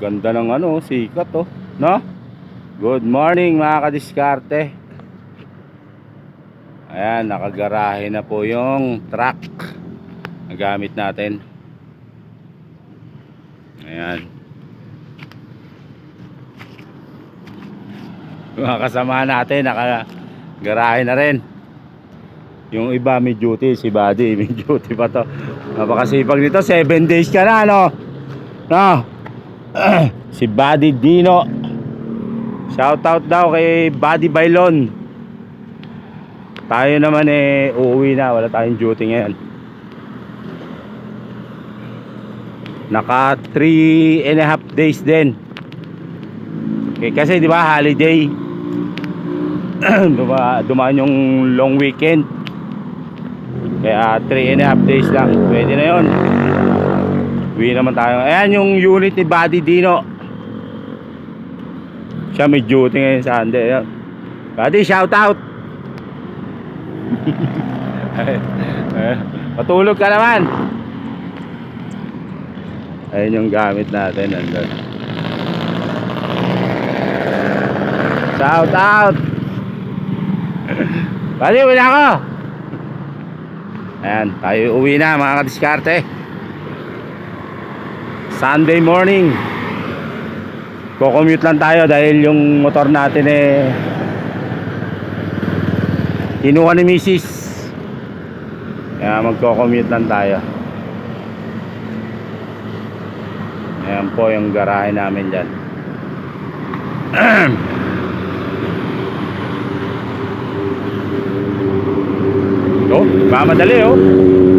Ganda ng ano, sikat oh. No? Good morning mga kadiskarte. Ayan, nakagarahe na po yung truck na gamit natin. Ayan. Mga kasama natin, nakagarahe na rin. Yung iba may duty, si Buddy may duty pa to. Napakasipag nito, 7 days ka na, no? No? si Buddy Dino. Shoutout daw kay Buddy Bailon. Tayo naman eh, uuwi na. Wala tayong duty ngayon. Naka 3 and a half days din. Okay, kasi di ba holiday. Duma, dumaan yung long weekend. Kaya 3 and a half days lang. Pwede na yon. Uwi naman tayo. Ayan yung unit ni Buddy Dino. Siya may duty ngayon sa Sunday. Ayan. Buddy, shout out. Patulog ka naman. Ayun yung gamit natin. Nandun. Shout out. Buddy, na ako. Ayan, tayo uwi na mga kadiskarte. Sunday morning. Ko-commute lang tayo dahil yung motor natin eh kinuha ni Mrs. Kaya magko-commute lang tayo. Ayan po yung garahe namin dyan. oh, mamadali oh.